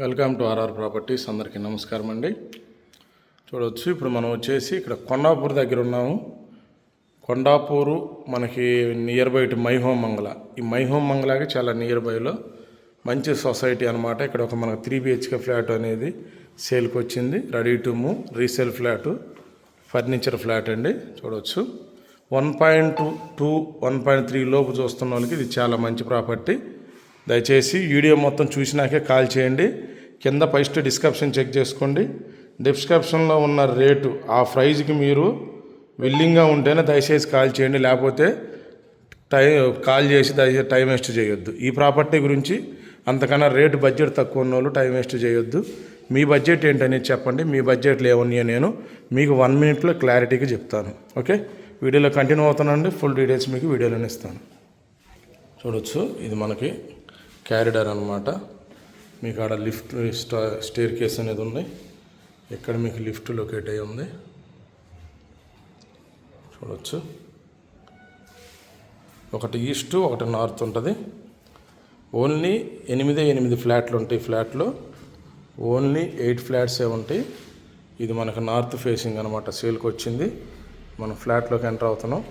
Welcome to RR properties. అందరికీ నమస్కారం అండి. చూడవచ్చు ఇప్పుడు మనం వచ్చేసి ఇక్కడ కొండాపూర్ దగ్గర ఉన్నాము. కొండాపూరు మనకి నియర్ బై ఇటు మైహోం మంగళ ఈ మైహోం మంగళకి చాలా నియర్ బైలో మంచి సొసైటీ అనమాట ఇక్కడ ఒక మనకు త్రీ బిహెచ్కే ఫ్లాట్ అనేది సేల్కి వచ్చింది. Ready to move resale flat furniture flat అండి. చూడవచ్చు one point two two one point three లోపు చూస్తున్న వాళ్ళకి ఇది చాలా మంచి ప్రాపర్టీ. దయచేసి వీడియో మొత్తం చూసినాకే కాల్ చేయండి. కింద ఫస్ట్ డిస్క్రిప్షన్ చెక్ చేసుకోండి. డిస్క్రిప్షన్లో ఉన్న రేటు ఆ ప్రైజ్కి మీరు విల్లింగ్గా ఉంటేనే దయచేసి కాల్ చేయండి. లేకపోతే టైం కాల్ చేసి దయచేసి టైం వేస్ట్ చేయొద్దు. ఈ ప్రాపర్టీ గురించి అంతకన్నా రేటు బడ్జెట్ తక్కువ ఉన్న వాళ్ళు టైం వేస్ట్ చేయొద్దు. మీ బడ్జెట్ ఏంటనేది చెప్పండి. మీ బడ్జెట్లు ఏమన్నాయో నేను మీకు వన్ మినిట్లో క్లారిటీగా చెప్తాను. ఓకే? వీడియోలో కంటిన్యూ అవుతానండి. ఫుల్ డీటెయిల్స్ మీకు వీడియోలోనే ఇస్తాను. చూడొచ్చు. ఇది మనకి క్యారిడర్ అనమాట మీకు ఆడ లిఫ్ట్ స్టా స్టేర్ కేస్ అనేది ఉంది ఇక్కడ మీకు లిఫ్ట్ లొకేట్ అయి ఉంది? చూడొచ్చు. ఒకటి ఈస్ట్ ఒకటి నార్త్ ఉంటుంది. ఓన్లీ ఎనిమిదే ఎనిమిది ఫ్లాట్లు ఉంటాయి ఫ్లాట్లో. ఓన్లీ ఎయిట్ ఫ్లాట్సే ఉంటాయి. ఇది మనకు నార్త్ ఫేసింగ్ అనమాట సేల్కి వచ్చింది. మనం ఫ్లాట్లోకి ఎంటర్ అవుతున్నాం.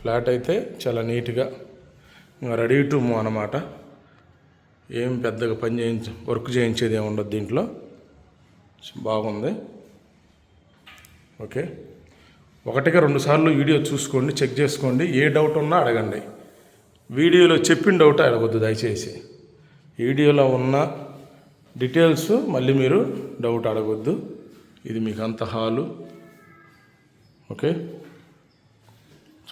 ఫ్లాట్ అయితే చాలా నీట్గా రెడీ టు మూవ్ అనమాట ఏం పెద్దగా పని చేయించ వర్క్ చేయించేది ఏమి ఉండదు దీంట్లో. బాగుంది. ఓకే. ఒకటిగా రెండు సార్లు వీడియో చూసుకోండి చెక్ చేసుకోండి. ఏ డౌట్ ఉన్నా అడగండి. వీడియోలో చెప్పిన డౌట్ అడగద్దు దయచేసి. వీడియోలో ఉన్న డీటెయిల్స్ మళ్ళీ మీరు డౌట్ అడగొద్దు. ఇది మీకు అంత హాలు. ఓకే.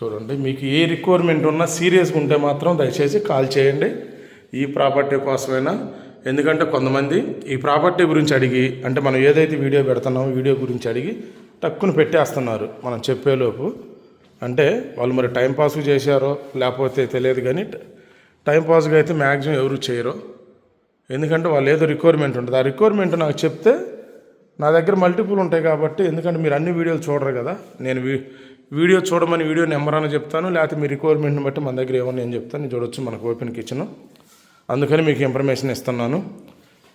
చూడండి మీకు ఏ రిక్వైర్మెంట్ ఉన్నా సీరియస్గా ఉంటే మాత్రం దయచేసి కాల్ చేయండి. ఈ ప్రాపర్టీ కోసమైనా? ఎందుకంటే కొంతమంది ఈ ప్రాపర్టీ గురించి అడిగి అంటే మనం ఏదైతే వీడియో పెడుతున్నామో వీడియో గురించి అడిగి టక్కును పెట్టేస్తున్నారు మనం చెప్పేలోపు. అంటే వాళ్ళు మరి టైంపాస్ చేశారో లేకపోతే తెలియదు కానీ టైంపాస్గా అయితే మ్యాక్సిమం ఎవరు చేయరు. ఎందుకంటే వాళ్ళు ఏదో రిక్వైర్మెంట్ ఉంటుంది. ఆ రిక్వైర్మెంట్ నాకు చెప్తే నా దగ్గర మల్టిపుల్ ఉంటాయి కాబట్టి ఎందుకంటే మీరు అన్ని వీడియోలు చూడరు కదా. నేను వీ- వీడియో చూడమని వీడియో నెంబర్ అని చెప్తాను లేకపోతే మీ రిక్వైర్మెంట్ని బట్టి మన దగ్గర ఏమన్నా నేను చెప్తాను. నేను చూడొచ్చు మనకు ఓపెన్ కిచెన్. అందుకని మీకు ఇన్ఫర్మేషన్ ఇస్తున్నాను.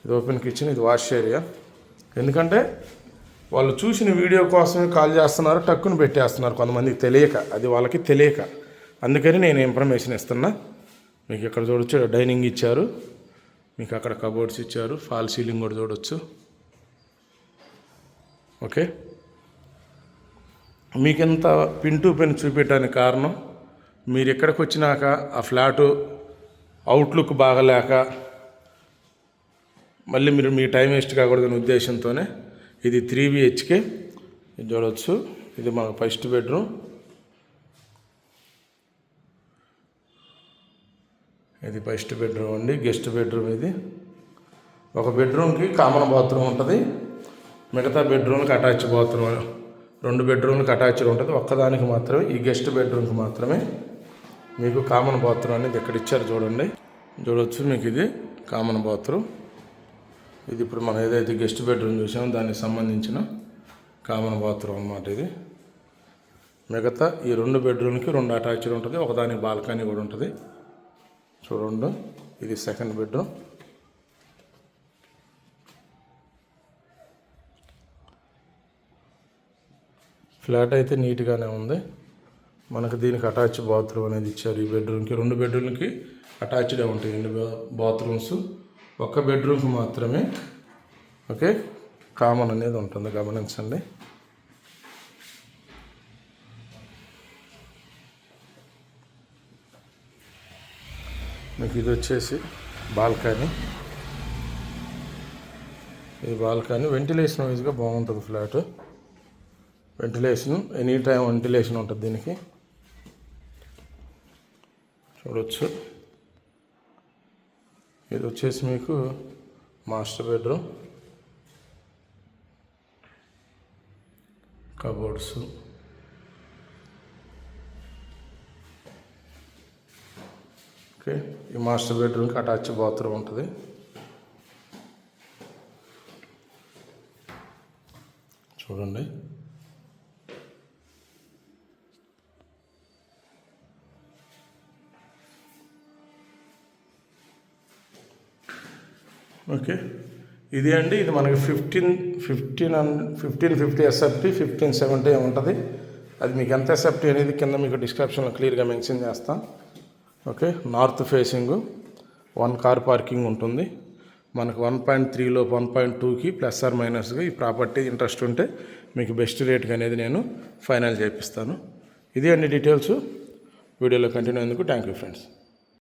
ఇది ఓపెన్ కిచెన్ ఇది వాష్ ఏరియా ఎందుకంటే వాళ్ళు చూసిన వీడియో కోసమే కాల్ చేస్తున్నారు టక్కును పెట్టేస్తున్నారు కొంతమందికి తెలియక. అది వాళ్ళకి తెలియక. అందుకని నేను ఇన్ఫర్మేషన్ ఇస్తున్నా. మీకు ఇక్కడ చూడొచ్చు డైనింగ్ ఇచ్చారు. మీకు అక్కడ కబోర్డ్స్ ఇచ్చారు. ఫాల్ సీలింగ్ కూడా చూడొచ్చు. ఓకే మీకు ఇంత పిన్ టు పిన్ చూపించడానికి కారణం మీరు ఎక్కడికి వచ్చినాక ఆ ఫ్లాటు అవుట్లుక్ బాగలేక మళ్ళీ మీరు మీ టైం వేస్ట్ కాకూడదనే ఉద్దేశంతోనే ఇది త్రీ బిహెచ్కే ఇది చూడవచ్చు ఇది మా ఫస్ట్ బెడ్రూమ్ ఇది ఫస్ట్ బెడ్రూమ్ అండి గెస్ట్ బెడ్రూమ్ ఇది. ఒక బెడ్రూమ్కి కామన్ బాత్రూమ్ ఉంటుంది మిగతా బెడ్రూమ్కి అటాచ్ బాత్రూమ్ రెండు బెడ్రూమ్లకు అటాచ్డ్ ఉంటుంది. ఒక్కదానికి మాత్రమే ఈ గెస్ట్ బెడ్రూమ్కి మాత్రమే మీకు కామన్ బాత్రూమ్ అనేది ఇక్కడ ఇచ్చారు చూడండి. చూడవచ్చు మీకు ఇది కామన్ బాత్రూమ్. ఇది ఇప్పుడు మనం ఏదైతే గెస్ట్ బెడ్రూమ్ చూసామో దానికి సంబంధించిన కామన్ బాత్రూమ్ అన్నమాట ఇది. మిగతా ఈ రెండు బెడ్రూమ్కి రెండు అటాచ్డ్ ఉంటుంది ఒకదానికి బాల్కనీ కూడా ఉంటుంది. చూడండి ఇది సెకండ్ బెడ్రూమ్. ఫ్లాట్ అయితే నీట్గానే ఉంది. మనకు దీనికి అటాచ్ బాత్రూమ్ అనేది ఇచ్చారు ఈ బెడ్రూమ్కి రెండు బెడ్రూమ్కి అటాచ్డే ఉంటాయి రెండు బాత్రూమ్స్ ఒక్క బెడ్రూమ్కి మాత్రమే ఓకే? కామన్ అనేది ఉంటుంది గమనించండి. మీకు ఇది వచ్చేసి బాల్కనీ. ఇది బాల్కనీ వెంటిలేషన్ వైజ్గా బాగుంటుంది flat ventilation any time ventilation ఉంటుంది దీనికి. చూడొచ్చు. ఇది వచ్చేసి మీకు మాస్టర్ బెడ్రూమ్. కబోర్డ్స్. ఓకే ఈ మాస్టర్ బెడ్రూమ్కి అటాచ్ బాత్రూమ్ ఉంటుంది. చూడండి. ఓకే. ఇది అండి ఇది మనకి fifteen fifteen fifteen fifty SFT fifteen seventy ఉంటుంది అది మీకు ఎంత ఎస్ఎఫ్టీ అనేది కింద మీకు డిస్క్రిప్షన్లో క్లియర్గా మెన్షన్ చేస్తాం. Okay north facing one car parking ఉంటుంది. మనకు వన్ పాయింట్ త్రీలో వన్ పాయింట్ టూకి ప్లస్ ఆర్ మైనస్గా ఈ ప్రాపర్టీ ఇంట్రెస్ట్ ఉంటే మీకు బెస్ట్ రేట్కి అనేది నేను ఫైనల్ చేపిస్తాను. ఇది అన్ని డీటెయిల్స్ వీడియోలో కంటిన్యూ అయ్యేందుకు థ్యాంక్ యూ ఫ్రెండ్స్